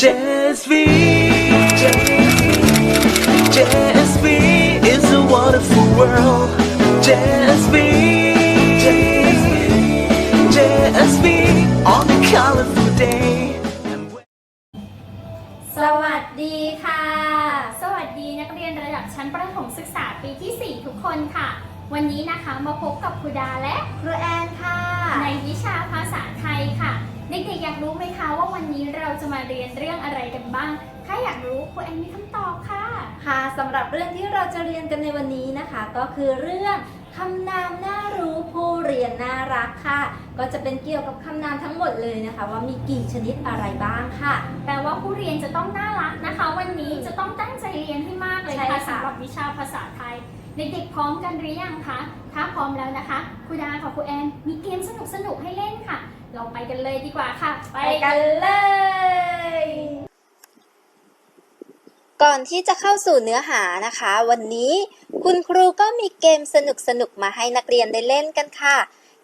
JSV JSV is a wonderful world JSV JSV on a colorful day สวัสดีค่ะ สวัสดีนักเรียนระดับชั้นประถมศึกษาปีที่ 4 ทุกคนค่ะ วันนี้นะคะมาพบกับครูดาและครูแอนค่ะ ในวิชาภาษาไทยค่ะ เด็กๆอยากรู้ไหมคะว่าวันนี้เราจะมาเรียนเรื่องอะไรกันบ้าง ถ้าอยากรู้ครูแอนมีคำตอบค่ะ ค่ะสำหรับเรื่องที่เราจะเรียนกันในวันนี้นะคะ ก็คือเรื่องคำนามน่ารู้ผู้เรียนน่ารักค่ะ ก็จะเป็นเกี่ยวกับคำนามทั้งหมดเลยนะคะ ว่ามีกี่ชนิดอะไรบ้างค่ะ แปลว่าผู้เรียนจะต้องน่ารักนะคะ วันนี้จะต้องตั้งใจเรียนให้มากเลยใช่ค่ะค่ะสำหรับวิชาภาษาไทยเด็กๆพร้อมกันหรือยังคะ ถ้าพร้อมแล้วนะคะครูดากับครูแอนมีเกมสนุกๆให้เล่นค่ะ เราไปกันเลยดีกว่าค่ะ ไปกันเลย ก่อนที่จะเข้าสู่เนื้อหานะคะ วันนี้คุณครูก็มีเกมสนุกๆมาให้นักเรียนได้เล่นกันค่ะ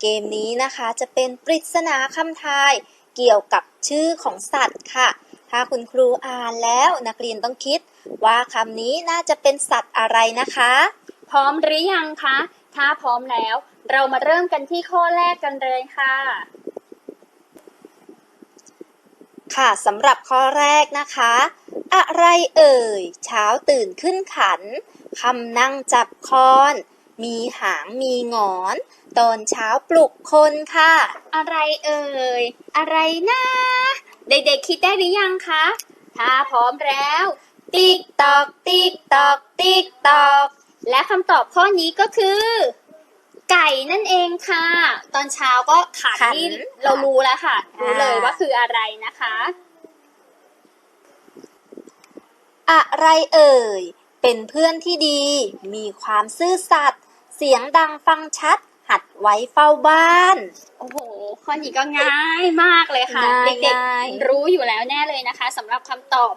เกมนี้นะคะจะเป็นปริศนาคำทาย เกี่ยวกับชื่อของสัตว์ค่ะ ถ้าคุณครูอ่านแล้วนักเรียนต้องคิด ว่าคำนี้น่าจะเป็นสัตว์อะไรนะคะ พร้อมหรือยังคะ ถ้าพร้อมแล้ว เรามาเริ่มกันที่ข้อแรกกันเลยค่ะ ค่ะสำหรับข้อแรกนะคะ อะไรเอ่ย เช้าตื่นขึ้นขันคำนั่งจับคอน มีหางมีงอน ตอนเช้าปลุกคนค่ะ อะไรเอ่ย อะไรนะเด็กๆคิดได้หรือยังคะ ถ้าพร้อมแล้ว ติ๊กตอก ติ๊กตอก ติ๊กตอก และคำตอบข้อนี้ก็คือ ไก่นั่นเองค่ะ ตอนเช้าก็ขันขันนี่เรารู้แล้วค่ะ รู้เลยอ่า ว่าคืออะไรนะคะ อะไรเอ่ย เป็นเพื่อนที่ดี มีความซื่อสัตย์ เสียงดังฟังชัด หัดไว้เฝ้าบ้าน โอ้โห ข้อนี้ก็ง่ายมากเลยค่ะ ง่ายเด็กง่าย ๆ รู้อยู่แล้วแน่เลยนะคะสำหรับคำตอบ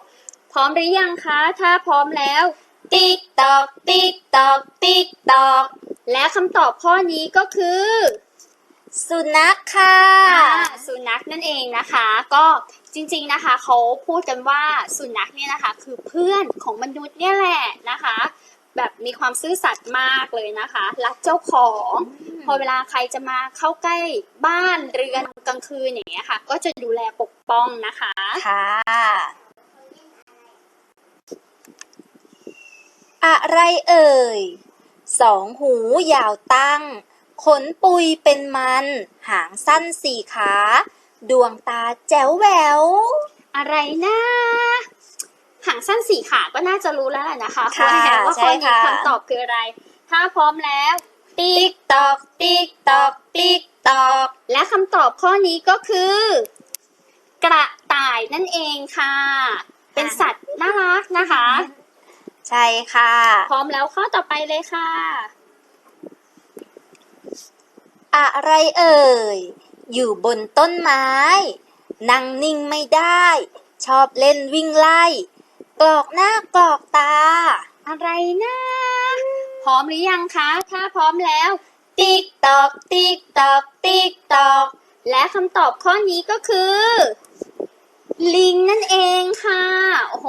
พร้อมหรือยังคะ ถ้าพร้อมแล้ว ติ๊กตอก ติ๊กตอก ติ๊กตอก และคำตอบข้อนี้ก็คือ สุนัขค่ะอ่าสุนัขนั่นเองนะคะ ก็จริงๆนะคะเขาพูดกันว่าสุนัขเนี่ยนะคะ คือเพื่อนของมนุษย์เนี่ยแหละนะคะ แบบมีความซื่อสัตย์มากเลยนะคะ รักเจ้าของ พอเวลาใครจะมาเข้าใกล้บ้านเรือนกลางคืนอย่างเงี้ยค่ะ ก็จะดูแลปกป้องนะคะค่ะ อะไรเอ่ย สองหูยาวตั้ง ขนปุยเป็นมัน หางสั้นสี่ขา ดวงตาแจ๋วแหวว อะไรนะหางสั้นสีขาก็น่าจะรู้แล้วแหละนะคะค่ะว่าว่าใช่ข้อนี้ค่ะคำตอบคืออะไร ถ้าพร้อมแล้ว ติ๊กตอก ติ๊กตอก ติ๊กตอก และคำตอบข้อนี้ก็คือ กระต่ายนั่นเองค่ะ เป็นสัตว์น่ารักนะคะ ใช่ค่ะ พร้อมแล้วข้อต่อไปเลยค่ะ อะไรเอ่ย อยู่บนต้นไม้ นั่งนิ่งไม่ได้ ชอบเล่นวิ่งไล่ กรอกหน้ากรอกตา อะไรนะพร้อมหรือยังคะ ถ้าพร้อมแล้ว ติ๊กตอก ติ๊กตอก ติ๊กตอก และคำตอบข้อนี้ก็คือ ลิงนั่นเองค่ะ โอ้โห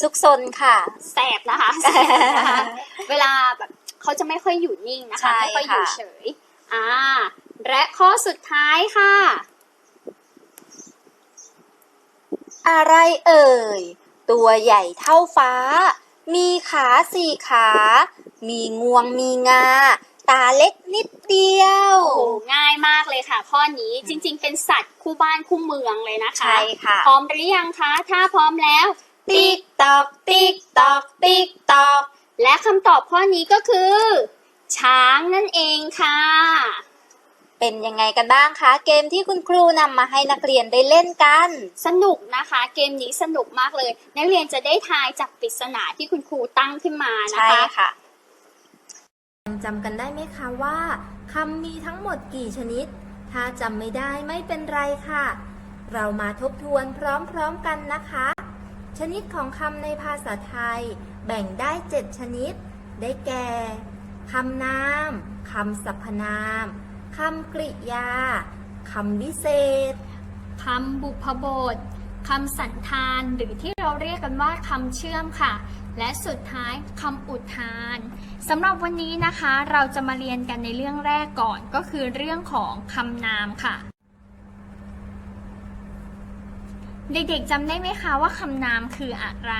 ซุกซนค่ะ แสบนะคะแสบนะคะเวลาแบบเขาจะไม่ค่อยอยู่นิ่งนะใช่คะ ไม่ค่อยอยู่ค่ะเฉย อ่า และข้อสุดท้ายค่ะ อะไรเอ่ย ตัวใหญ่เท่าฟ้า มีขาสี่ขา มีงวงมีงาตาเล็กนิดเดียว โอ้โหง่ายมากเลยค่ะ ข้อนี้จริงๆเป็นสัตว์ คู่บ้านคู่เมืองเลยนะคะ ใช่ค่ะ พร้อมหรือยังคะ ถ้าพร้อมแล้ว ติ๊กตอก ติ๊กตอก ติ๊กตอก และคำตอบข้อนี้ก็คือ ช้างนั่นเองค่ะ เป็นยังไงกันบ้างคะ เกมที่คุณครูนำมาให้นักเรียนได้เล่นกัน สนุกนะคะ เกมนี้สนุกมากเลย นักเรียนจะได้ทายจากปริศนาที่คุณครูตั้งขึ้นมานะใช่คะค่ะยังจำกันได้ไหมคะว่าคำมีทั้งหมดกี่ชนิด ถ้าจำไม่ได้ไม่เป็นไรค่ะ เรามาทบทวนพร้อมๆกันนะคะ ชนิดของคำในภาษาไทย แบ่งได้ 7 ชนิด ได้แก่คำนามคำสรรพนามคำกริยาคำวิเศษคำบุพบทคำสันธานหรือที่เราเรียกกันว่าคำเชื่อมค่ะ และสุดท้ายคำอุทานสำหรับวันนี้นะคะเราจะมาเรียนกันในเรื่องแรกก่อนก็คือเรื่องของคำนามค่ะ เด็กๆจำได้ไหมคะว่าคำนามคืออะไร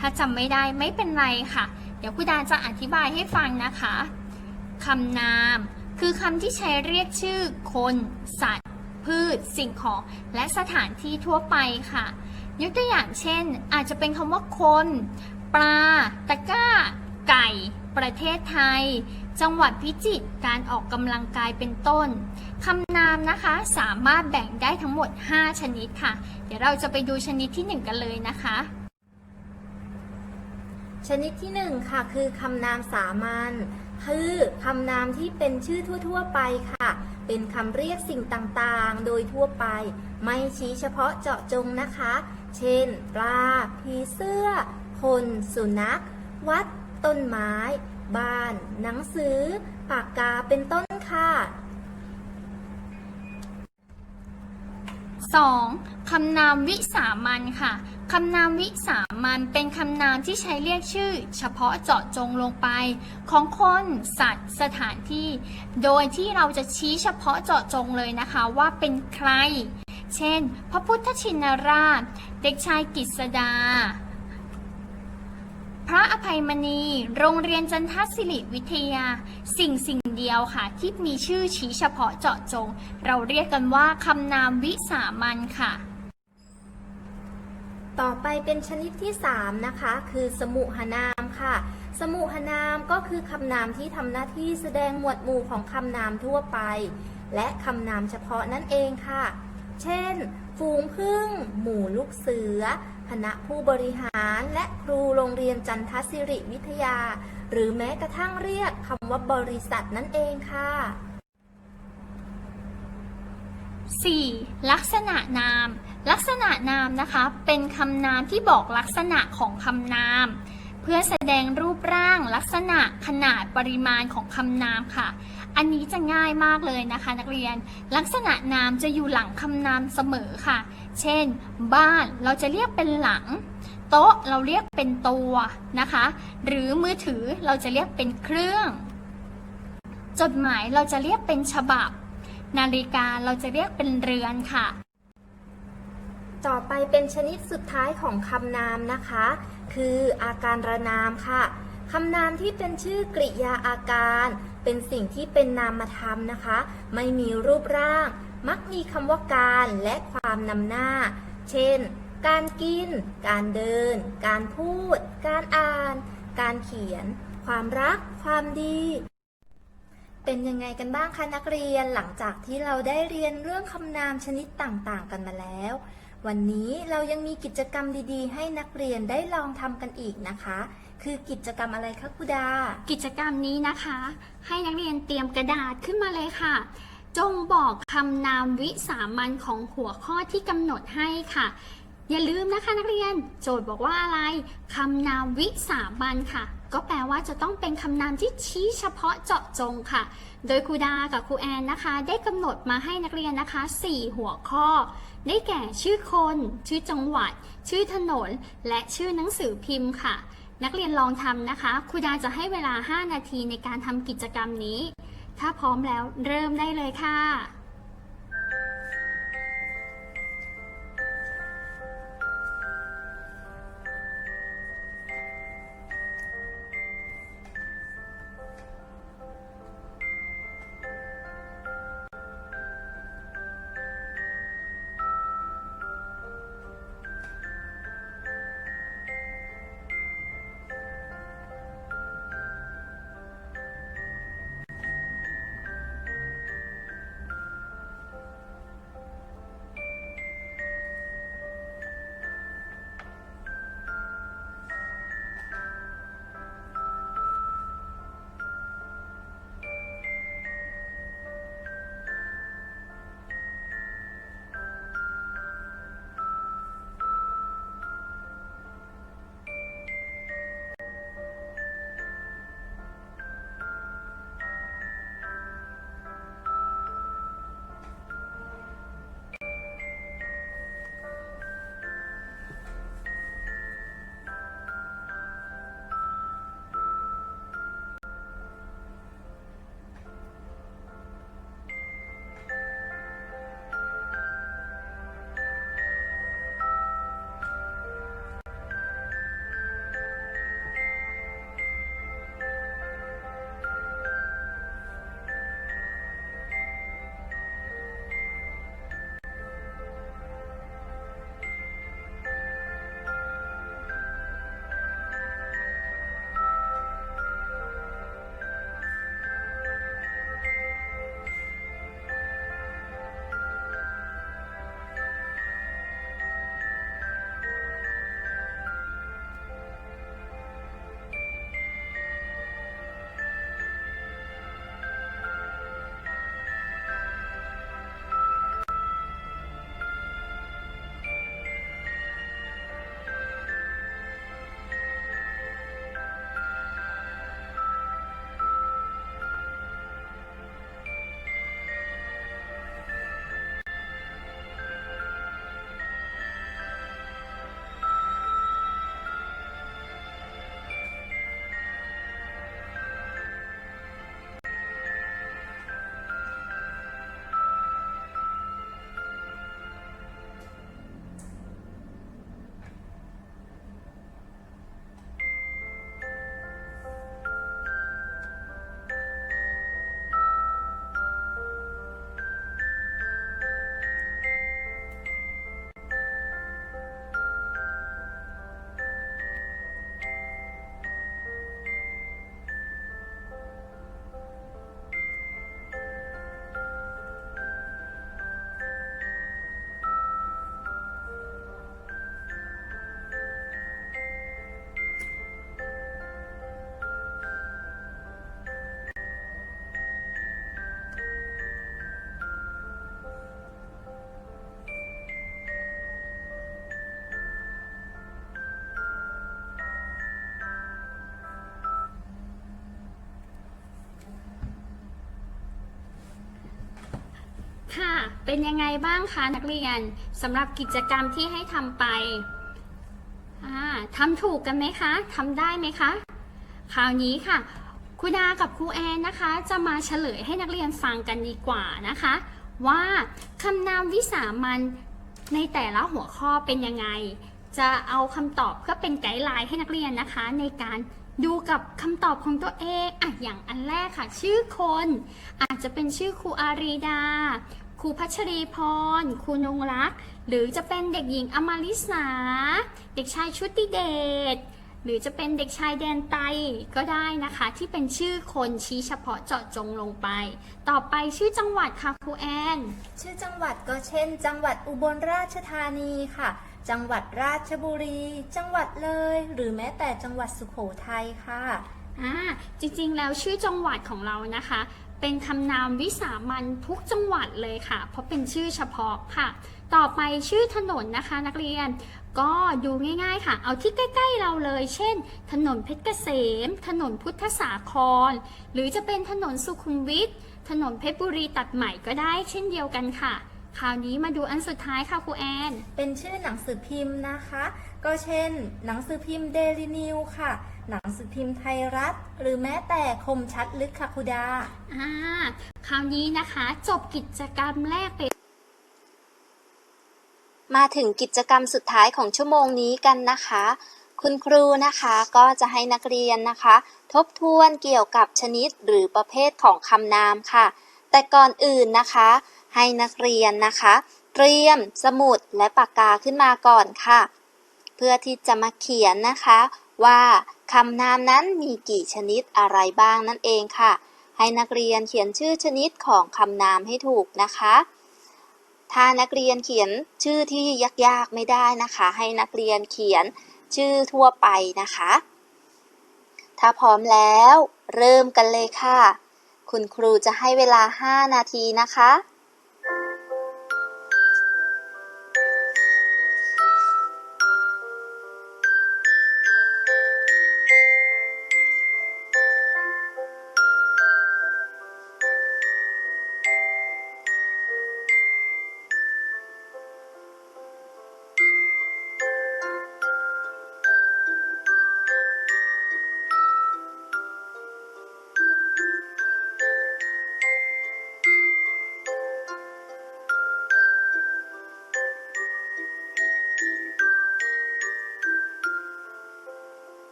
ถ้าจำไม่ได้ไม่เป็นไรค่ะ เดี๋ยวคุณดาจะอธิบายให้ฟังนะคะคำนามคือคำที่ใช้เรียกชื่อคน สัตว์ พืช สิ่งของ และสถานที่ทั่วไปค่ะ ยกตัวอย่างเช่น อาจจะเป็นคำว่าคน ปลา ตะกร้า ไก่ ประเทศไทย จังหวัดพิจิตร การออกกำลังกายเป็นต้น คำนามนะคะสามารถแบ่งได้ทั้งหมด 5 ชนิดค่ะ เดี๋ยวเราจะไปดูชนิดที่ 1 กันเลยนะคะ ชนิดที่หนึ่งค่ะ คือคำนามสามัญคือคำนามที่เป็นชื่อทั่ว ๆ ไปค่ะ เป็นคำเรียกสิ่งต่างๆ โดยทั่วไป ไม่ชี้เฉพาะเจาะจงนะคะ เช่น ปลา ผีเสื้อ คนสุนัข วัด ต้นไม้ บ้าน หนังสือ ปากกาเป็นต้นค่ะ 2. คำนามวิสามัญค่ะ คำนามวิสามัญเป็นคำนามที่ใช้เรียกชื่อ เฉพาะเจาะจงลงไป ของคน สัตว์ สถานที่ โดยที่เราจะชี้เฉพาะเจาะจงเลยนะคะว่าเป็นใคร เช่น พระพุทธชินราช เด็กชายกิษดา พระอภัยมณี โรงเรียนจันทศิริวิทยา สิ่งสิ่งเดียวค่ะ ที่มีชื่อชี้เฉพาะเจาะจง เราเรียกกันว่าคำนามวิสามัญค่ะ ต่อไปเป็นชนิดที่ 3 นะคะ คือสมุหนามค่ะ สมุหนามก็คือคำนามที่ทำหน้าที่แสดงหมวดหมู่ของคำนามทั่วไป และคำนามเฉพาะนั่นเองค่ะ เช่น ฝูงพึ่ง หมู่ลูกเสือ คณะผู้บริหารและครูโรงเรียนจันทศิริวิทยา หรือแม้กระทั่งเรียกคำว่าบริษัทนั่นเองค่ะ 4. ลักษณะนาม ลักษณะนามนะคะ เป็นคำนามที่บอกลักษณะของคำนาม เพื่อแสดงรูปร่างลักษณะขนาดปริมาณของคำนามค่ะ อันนี้จะง่ายมากเลยนะคะ นักเรียน ลักษณะนามจะอยู่หลังคำนามเสมอค่ะ เช่น บ้านเราจะเรียกเป็นหลัง โต๊ะเราเรียกเป็นตัวนะคะ หรือมือถือเราจะเรียกเป็นเครื่อง จดหมายเราจะเรียกเป็นฉบับ นาฬิกาเราจะเรียกเป็นเรือนค่ะ ต่อไปเป็นชนิดสุดท้ายของคำนามนะคะ คืออาการระนามค่ะ คำนามที่เป็นชื่อกริยาอาการ เป็นสิ่งที่เป็นนามธรรมนะคะ ไม่มีรูปร่าง มักมีคำว่าการและความนำหน้า เช่น การกิน การเดิน การพูด การอ่าน การเขียน ความรัก ความดี เป็นยังไงกันบ้างคะนักเรียนหลังจากที่เราได้เรียนเรื่องคำนามชนิดต่างๆ กันมาแล้ว วันนี้เรายังมีกิจกรรมดีๆ ให้นักเรียนได้ลองทำกันอีกนะคะ คือกิจกรรมอะไรคะครูดา กิจกรรมนี้นะคะ ให้นักเรียนเตรียมกระดาษขึ้นมาเลยค่ะ จงบอกคำนามวิสามันของหัวข้อที่กำหนดให้ค่ะ อย่าลืมนะคะนักเรียนโจทย์บอกว่าอะไรคำนามวิสามันค่ะ ก็แปลว่าจะต้องเป็นคำนามที่ชี้เฉพาะเจาะจงค่ะ โดยครูดากับครูแอนนะคะ ได้กำหนดมาให้นักเรียนนะคะ 4 หัวข้อ ได้แก่ชื่อคน ชื่อจังหวัด ชื่อถนน และชื่อหนังสือพิมพ์ค่ะ นักเรียนลองทำนะคะ ครูดาจะให้เวลา 5 นาทีในการทำกิจกรรมนี้ ถ้าพร้อมแล้วเริ่มได้เลยค่ะ ค่ะ เป็นยังไงบ้างคะนักเรียนสำหรับกิจกรรมที่ให้ทำไปทำถูกกันไหมคะทำได้ไหมคะ คราวนี้ค่ะครูดากับครูแอนนะคะ จะมาเฉลยให้นักเรียนฟังกันดีกว่านะคะ ว่าคำนามวิสามันในแต่ละหัวข้อเป็นยังไง จะเอาคำตอบเพื่อเป็นไกด์ไลน์ให้นักเรียนนะคะ ในการดูกับคำตอบของตัวเองอะอย่างอันแรกค่ะ ชื่อคน อาจจะเป็นชื่อครูอารีดา รูพัชรีพร ครูนงรัก หรือจะเป็นเด็กหญิงอมาริสา เด็กชายชุติเดช หรือจะเป็นเด็กชายแดนไตก็ได้นะคะ ที่เป็นชื่อคนชี้เฉพาะเจาะจงลงไป ต่อไปชื่อจังหวัดค่ะครูแอน ชื่อจังหวัดก็เช่น จังหวัดอุบลราชธานีค่ะ จังหวัดราชบุรี จังหวัดเลย หรือแม้แต่จังหวัดสุโขทัยค่ะอ่าจริงๆ แล้วชื่อจังหวัดของเรานะคะ เป็นคำนามวิสามันทุกจังหวัดเลยค่ะ เพราะเป็นชื่อเฉพาะค่ะ ต่อไปชื่อถนนนะคะนักเรียน ก็ดูง่ายๆค่ะ เอาที่ใกล้ ๆเราเลย เช่น ถนนเพชรเกษม ถนนพุทธสาคร หรือจะเป็นถนนสุขุมวิท ถนนเพชรบุรีตัดใหม่ก็ได้เช่นเดียวกันค่ะ คราวนี้มาดูอันสุดท้ายค่ะครูแอน เป็นชื่อหนังสือพิมพ์นะคะ ก็เช่น หนังสือพิมพ์เดลินิวค่ะ หนังสือพิมพ์ไทยรัฐ หรือแม้แต่คมชัดลึกค่ะคุดา อ่า คราวนี้นะคะจบกิจกรรมแรกไป มาถึงกิจกรรมสุดท้ายของชั่วโมงนี้กันนะคะ คุณครูนะคะก็จะให้นักเรียนนะคะ ทบทวนเกี่ยวกับชนิดหรือประเภทของคำนามค่ะ แต่ก่อนอื่นนะคะ ให้นักเรียนนะคะ เตรียมสมุดและปากกาขึ้นมาก่อนค่ะ เพื่อที่จะมาเขียนนะคะ ว่าคำนามนั้นมีกี่ชนิดอะไรบ้างนั่นเองค่ะ ให้นักเรียนเขียนชื่อชนิดของคำนามให้ถูกนะคะ ถ้านักเรียนเขียนชื่อที่ยากๆไม่ได้นะคะ ให้นักเรียนเขียนชื่อทั่วไปนะคะ ถ้าพร้อมแล้ว เริ่มกันเลยค่ะ คุณครูจะให้เวลา 5 นาทีนะคะ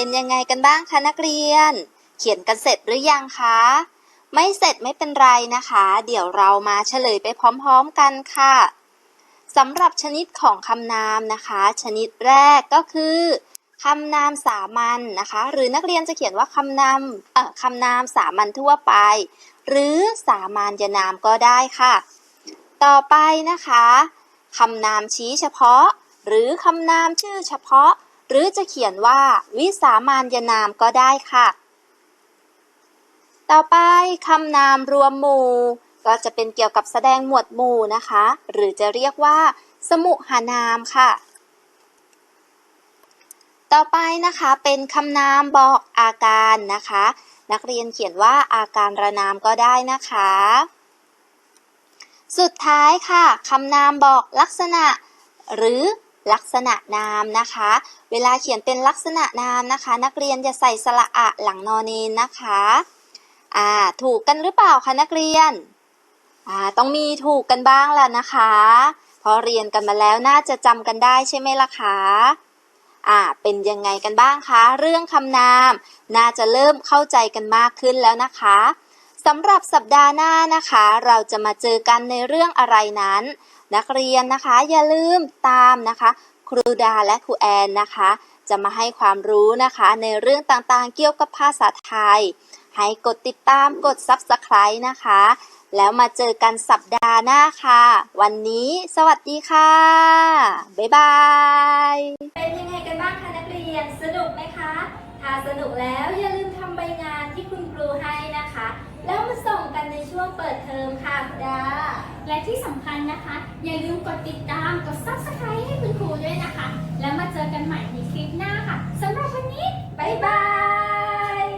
เป็นยังไงกันบ้างคะนักเรียน เขียนกันเสร็จหรือยังคะ ไม่เสร็จไม่เป็นไรนะคะ เดี๋ยวเรามาเฉลยไปพร้อมๆกันค่ะสำหรับชนิดของคำนามนะคะ ชนิดแรกก็คือคำนามสามัญนนะคะ หรือนักเรียนจะเขียนว่าคำนามเอ่อคำนามสามัญทั่วไป หรือสามัญยนามก็ได้ค่ะ ต่อไปนะคะคำนามชี้เฉพาะ หรือคำนามชื่อเฉพาะ หรือจะเขียนว่าวิสามัญนามก็ได้ค่ะ ต่อไปคำนามรวมหมู่ ก็จะเป็นเกี่ยวกับแสดงหมวดหมู่นะคะ หรือจะเรียกว่า สมุหานามค่ะ ต่อไปนะคะเป็นคำนามบอกอาการนะคะ นักเรียนเขียนว่าอาการระนามก็ได้นะคะสุดท้ายค่ะคำนามบอกลักษณะ หรือ ลักษณะนามนะคะ เวลาเขียนเป็นลักษณะนามนะคะ นักเรียนจะใส่สระอะหลังนอนเนนนะคะอ่าถูกกันหรือเปล่าคะนักเรียนอ่าต้องมีถูกกันบ้างล้วนะคะเพราะเรียนกันมาแล้วน่าจะจำกันได้ใช่ไหมล่ะคะอ่าเป็นยังไงกันบ้างคะ เรื่องคำนาม น่าจะเริ่มเข้าใจกันมากขึ้นแล้วนะคะ สำหรับสัปดาห์หน้านะคะ เราจะมาเจอกันในเรื่องอะไรนั้น นักเรียนนะคะอย่าลืมตามนะคะ ครูดาและครูแอนนะคะ จะมาให้ความรู้นะคะ ในเรื่องต่างๆเกี่ยวกับภาษาไทย ให้กดติดตามกด Subscribe นะคะ แล้วมาเจอกันสัปดาห์หน้าค่ะ วันนี้สวัสดีค่ะ บ๊ายบาย เป็นยังไงกันบ้างคะนักเรียนสนุกไหมคะ ถ้าสนุกแล้วอย่าลืมทำใบงานที่คุณครูให้นะคะ แล้วมาส่งกันในช่วงเปิดเทอมค่ะคุณดา และที่สำคัญนะคะ อย่าลืมกดติดตามกด subscribe ให้คุณครูด้วยนะคะ แล้วมาเจอกันใหม่ในคลิปหน้าค่ะสำหรับวันนี้ บ๊ายบาย